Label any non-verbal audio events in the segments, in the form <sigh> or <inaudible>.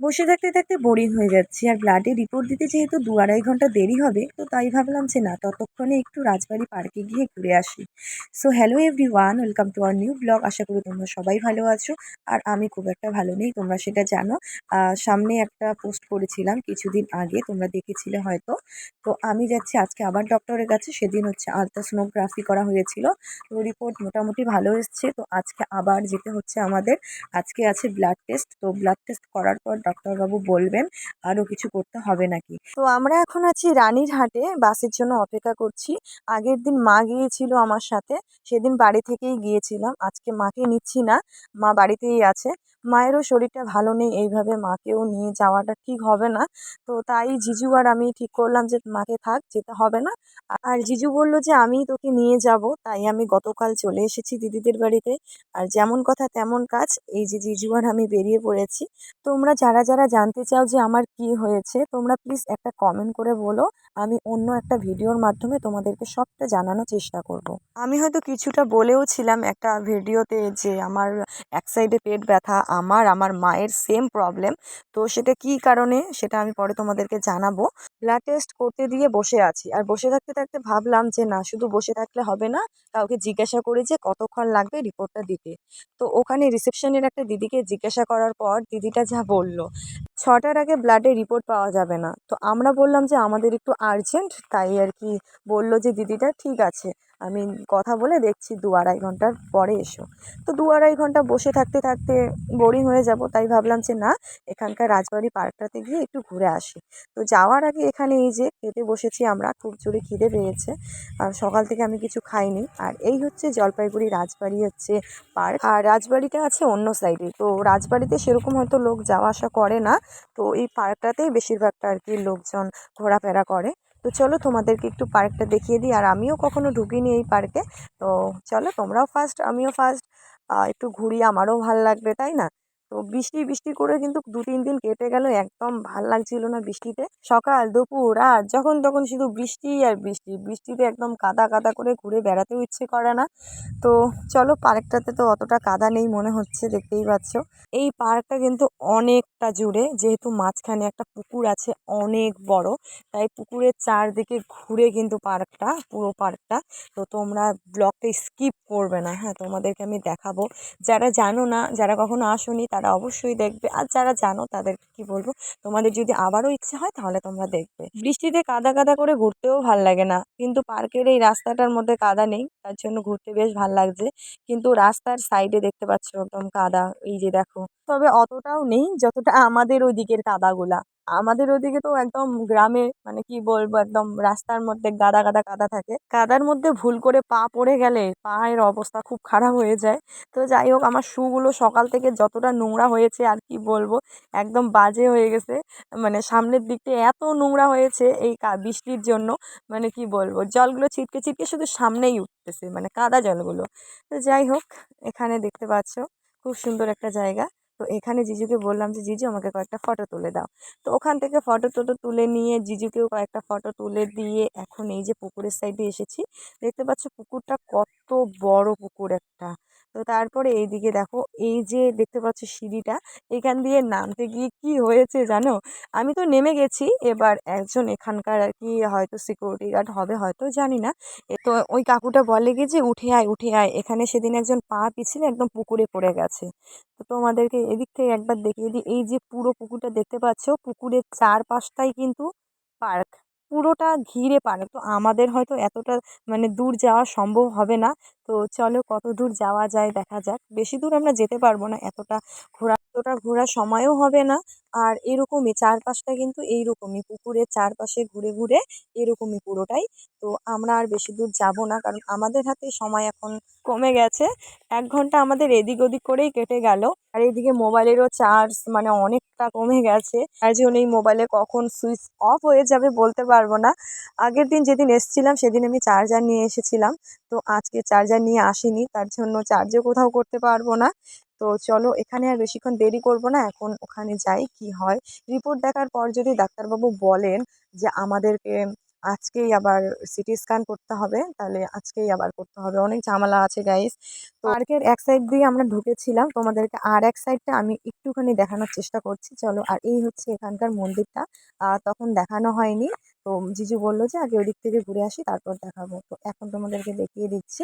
বসে থাকতে থাকতে বোরিং হয়ে যাচ্ছি আর ব্লাডে রিপোর্ট দিতে যেহেতু দু আড়াই ঘণ্টা দেরি হবে, তো তাই ভাবলাম যে না, ততক্ষণে একটু রাজবাড়ি পার্কে গিয়ে ঘুরে আসি। So hello everyone welcome to our new blog আশা করি তোমরা সবাই ভালো আছো আর আমি খুব একটা ভালো নেই, তোমরা সেটা জানো। সামনে একটা পোস্ট করেছিলাম কিছুদিন আগে, তোমরা দেখেছিলে হয়তো। তো আমি যাচ্ছি, আজকে আবার ডক্টরের কাছে, সেদিন হচ্ছে আলট্রাসোনোগ্রাফি করা হয়েছিল। তো রিপোর্ট মোটামুটি ভালো এসছে, তো আজকে আবার যেতে হচ্ছে আমাদের। আজকে আছে ব্লাড টেস্ট তো ব্লাড টেস্ট করার পর ডক্টরবাবু বলবেন, আরও কিছু করতে হবে নাকি? তো আমরা এখন আছি রানীর হাটে, বাসের জন্য অপেক্ষা করছি। আগের দিন মা গিয়েছিল আমার সাথে, সেদিন বাড়ি থেকেই গিয়েছিলাম। আজকে মাকে নিচ্ছি না, মা বাড়িতেই আছে। মায়েরও শরীরটা ভালো নেই, এইভাবে মাকেও নিয়ে যাওয়াটা ঠিক হবে না। তো তাই জিজু আর আমি ঠিক করলাম যে মাকে থাক, যেতে হবে না। আর জিজু বলল যে আমি তোকে নিয়ে যাব, তাই আমি গতকাল চলে এসেছি দিদিদের বাড়িতে। আর যেমন কথা তেমন কাজ, এই যে জিজু আর আমি বেরিয়ে পড়েছি। তোমরা যারা যারা জানতে চাও যে আমার কি হয়েছে, তোমরা প্লিজ একটা কমেন্ট করে বলো। আমি অন্য একটা ভিডিওর মাধ্যমে তোমাদেরকে সবটা জানানোর চেষ্টা করব। আমি হয়তো কিছুটা বলেও ছিলাম একটা ভিডিওতে যে আমার এক সাইডে পেট ব্যথা আমার আমার মায়ের সেম প্রবলেম তো সেটা কি কারণে? সেটা আমি পরে তোমাদেরকে জানাব। ব্লাড টেস্ট করতে দিয়ে বসে আছি। আর বসে থাকতে থাকতে ভাবলাম যে, না, শুধু বসে থাকলে হবে না, কাউকে জিজ্ঞাসা করি যে, কতক্ষণ লাগবে রিপোর্টটা দিতে? তো ওখানে রিসেপশনের একটা দিদিকে জিজ্ঞাসা করার পর দিদিটা যা বলল, ছটার আগে ব্লাডের রিপোর্ট পাওয়া যাবে না। তো আমরা বললাম যে, আমাদের একটু আর্জেন্ট তাই আর কি বলল যে, দিদিটা ঠিক আছে। আমি কথা বলে দেখছি দু আড়াই ঘণ্টার পরে এসো। তো দু আড়াই ঘণ্টা বসে থাকতে থাকতে বোরিং হয়ে যাব, তাই ভাবলাম যে না, এখানকার রাজবাড়ি পার্কটাতে গিয়ে একটু ঘুরে আসি। তো যাওয়ার আগে এখানে এই যে খেতে বসেছি আমরা, খুব জোরে খিদে পেয়েছে, আর সকাল থেকে আমি কিছু খাইনি। আর এই হচ্ছে জলপাইগুড়ি রাজবাড়ি হচ্ছে পার্ক। আর রাজবাড়িটা আছে অন্য সাইডে তো রাজবাড়িতে সেরকম হয়তো লোক যাওয়া আসা করে না, তো এই পার্কটাতেই বেশিরভাগটা আর কি লোকজন ঘোরাফেরা করে। তো চলো তোমাদেরকে একটু পার্কটা দেখিয়ে দিই। আর আমিও কখনো ঢুকিনি এই পার্কে। তো চলো তোমরাও ফার্স্ট আমিও ফার্স্ট একটু ঘুরি, আমারও ভালো লাগবে, তাই না? তো বৃষ্টি বৃষ্টি করে কিন্তু দু, তিন দিন কেটে গেল একদম ভালো লাগছিল না বৃষ্টিতে। সকাল, দুপুর, রাত যখন তখন শুধু বৃষ্টি আর বৃষ্টি। বৃষ্টিতে একদম কাদা কাদা করে ঘুরে বেড়াতেও ইচ্ছে করে না। তো চলো পার্কটাতে তো অতটা কাদা নেই মনে হচ্ছে, দেখতেই পাচ্ছ। এই পার্কটা কিন্তু অনেকটা জুড়ে, যেহেতু মাঝখানে একটা পুকুর আছে অনেক বড়, তাই পুকুরের চারদিকে ঘুরে কিন্তু পার্কটা, পুরো পার্কটা, তো তোমরা ব্লগটা স্কিপ করবে না। হ্যাঁ তোমাদেরকে আমি দেখাবো। যারা জানো না, যারা কখনো আসোনি তারা অবশ্যই দেখবে। আর যারা জানো তাদেরকে কি বলব, তোমাদের যদি আবারও ইচ্ছে হয় তাহলে তোমরা দেখবে। বৃষ্টিতে কাদা কাদা করে ঘুরতেও ভালো লাগে না। কিন্তু পার্কের এই রাস্তাটার মধ্যে কাদা নেই, তার জন্য ঘুরতে বেশ ভালো লাগছে। কিন্তু রাস্তার সাইডে দেখতে পাচ্ছ একদম কাদা। এই যে দেখো তবে অতটাও নেই যতটা আমাদের ওইদিকের কাদাগুলা। আমাদের ওদিকে তো একদম গ্রামে মানে কি বলব, একদম রাস্তার মধ্যে গাদা গাদা কাদা থাকে। কাদার মধ্যে ভুল করে পা পড়ে গেলে পায়ের অবস্থা খুব খারাপ হয়ে যায়। তো যাই হোক, আমার শুগুলো সকাল থেকে যতটা নোংরা হয়েছে আর কি বলব, একদম বাজে হয়ে গেছে। মানে সামনের দিকটা এত নোংরা হয়েছে এই বৃষ্টির জন্য মানে কি বলব, জলগুলো ছিটকে ছিটকে শুধু সামনেই উঠতেছে মানে কাদা জলগুলো। তো যাই হোক, এখানে দেখতে পাচ্ছ, খুব সুন্দর একটা জায়গা। তো এখানে জিজুকে বললাম যে, জিজু, আমাকে কয়েকটা ফটো তুলে দাও। তো ওখান থেকে ফটো টটো তুলে নিয়ে জিজুকেও কয়েকটা ফটো তুলে দিয়ে এখন এই যে পুকুরের সাইডে এসেছি। দেখতে পাচ্ছ পুকুরটা কত বড় পুকুর একটা। তো তারপরে এইদিকে দেখো, এই যে দেখতে পাচ্ছ সিঁড়িটা, এখান দিয়ে নামতে গিয়ে কি হয়েছে জানো? আমি তো নেমে গেছি, এবার একজন এখানকার আর কি হয়তো সিকিউরিটি গার্ড হবে, হয়তো জানি না। তো ওই কাকুটা বলে গিয়ে যে, উঠে আয় উঠে আয়। এখানে সেদিন একজন পা পিছলে একদম পুকুরে পড়ে গেছে। তো তোমাদেরকে এদিক থেকে একবার দেখিয়ে দিই, এই যে পুরো পুকুরটা দেখতে পাচ্ছ, পুকুরের চারপাশটাই কিন্তু পার্ক। পুরোটা ঘিরে পারে। তো আমাদের হয়তো এতটা মানে দূর যাওয়া সম্ভব হবে না। তো চলো কত দূর যাওয়া যায় দেখা যাক। বেশি দূর আমরা যেতে পারব না। এতটা ঘোরা, এতটা ঘোরার সময়ও হবে না। আর এরকমই চারপাশটা কিন্তু এইরকমই, পুকুরের চারপাশে ঘুরে ঘুরে এরকমই পুরোটাই। তো আমরা আর বেশি দূর যাব না, কারণ আমাদের হাতে সময় এখন কমে গেছে। এক ঘণ্টা আমাদের এদিক ওদিক করেই কেটে গেল। আর এদিকে মোবাইলেরও চার্জ মানে অনেকটা কমে গেছে। তাই জন্য এই মোবাইলে কখন সুইচ অফ হয়ে যাবে বলতে পারব না। আগের দিন যেদিন এসেছিলাম, সেদিন আমি চার্জার নিয়ে এসেছিলাম। তো আজকে চার্জার নিয়ে আসিনি, তার জন্য চার্জও কোথাও করতে পারব না। তো চলো এখানে আর বেশিক্ষণ দেরি করব না, এখন ওখানে যাই কি হয়। রিপোর্ট দেখার পর যদি ডাক্তারবাবু বলেন যে আমাদেরকে আজকেই আবার সিটি স্ক্যান করতে হবে, তাহলে আজকেই আবার করতে হবে। অনেক ঝামেলা আছে গাইস তো পার্কের এক সাইড দিয়ে আমরা ঢুকেছিলাম, তোমাদেরকে আর এক সাইডটা আমি একটুখানি দেখানোর চেষ্টা করছি। চলো, আর এই হচ্ছে এখানকার মন্দিরটা। তখন দেখানো হয়নি। তো জিজু বলল যে আগে ওদিক থেকে ঘুরে আসি, তারপর দেখাবো। তো এখন তোমাদেরকে দেখিয়ে দিচ্ছি।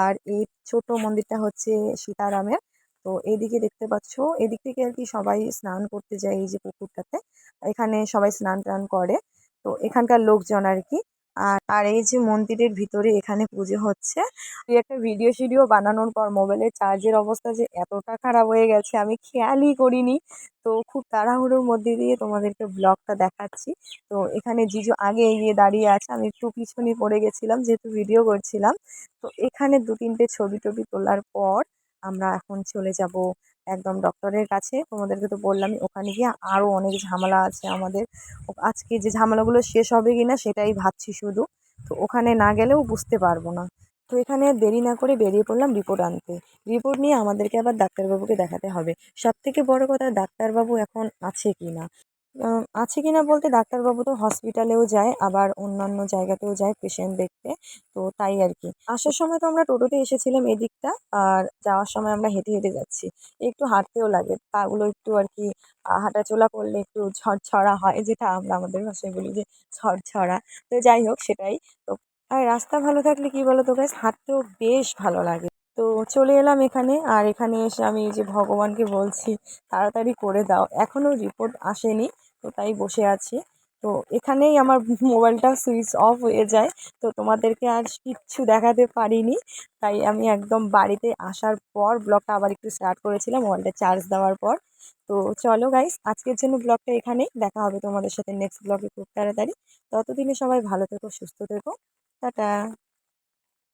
আর এই ছোট মন্দিরটা হচ্ছে সীতারামের। তো এদিকে দেখতে পাচ্ছ, এদিক থেকে আর কি সবাই স্নান করতে যায় এই যে পুকুরটাতে। এখানে সবাই স্নান টান করে। তো এখানকার লোকজন আর কি। আর আর এই যে মন্দিরের ভিতরে এখানে পুজো হচ্ছে। এই একটা ভিডিও শিডিও বানানোর পর মোবাইলের চার্জের অবস্থা যে এতটা খারাপ হয়ে গেছে, আমি খেয়ালই করিনি। তো খুব তাড়াহুড়োর মধ্যে দিয়ে তোমাদেরকে ব্লগটা দেখাচ্ছি। তো এখানে জিজু আগে এগিয়ে দাঁড়িয়ে আছে, আমি একটু পিছনে পড়ে গেছিলাম, যেহেতু ভিডিও করছিলাম। তো এখানে দু তিনটে ছবি টবি তোলার পর আমরা এখন চলে যাব একদম ডক্টরের কাছে। তোমাদেরকে তো বললামই, ওখানে গিয়ে আরও অনেক ঝামেলা আছে আমাদের। আজকে যে ঝামেলাগুলো শেষ হবে কি না সেটাই ভাবছি শুধু। তো ওখানে না গেলেও বুঝতে পারব না। তো এখানে দেরি না করে বেরিয়ে পড়লাম রিপোর্ট আনতে। রিপোর্ট নিয়ে আমাদেরকে আবার ডাক্তারবাবুকে দেখাতে হবে। সব থেকে বড় কথা, ডাক্তারবাবু এখন আছে কি না আছে কি না বলতে ডাক্তারবাবু তো হসপিটালেও যায়, আবার অন্যান্য জায়গাতেও যায় পেশেন্ট দেখতে, তো তাই আর কি। আসার সময় তো আমরা টোটোতে এসেছিলাম এদিকটা, আর যাওয়ার সময় আমরা হেঁটে হেঁটে যাচ্ছি। একটু হাঁটতেও লাগে পাগুলো একটু আর কি হাঁটাচলা করলে একটু ঝরঝরা হয়, যেটা আমরা আমাদের ভাষায় বলি যে ঝরঝরা। তো যাই হোক, সেটাই। তো আর রাস্তা ভালো থাকলে কি বলো তো গাইস হাঁটতেও বেশ ভালো লাগে। তো চলে এলাম এখানে, আর এখানে এসে আমি এই যে ভগবানকে বলছি, তাড়াতাড়ি করে দাও। এখনও রিপোর্ট আসেনি, তো তাই বসে আছি। তো এখানেই আমার <laughs> মোবাইলটা সুইচ অফ হয়ে যায়। তো তোমাদেরকে আর কিচ্ছু দেখাতে পারিনি, তাই আমি একদম বাড়িতে আসার পর ব্লগটা আবার একটু স্টার্ট করেছিলাম, মোবাইলটা চার্জ দেওয়ার পর। তো চলো গাইস আজকের জন্য ব্লগটা এখানেই। দেখা হবে তোমাদের সাথে নেক্সট ব্লগে খুব তাড়াতাড়ি। ততদিনে সবাই ভালো থেকো, সুস্থ থেকো। টাটা।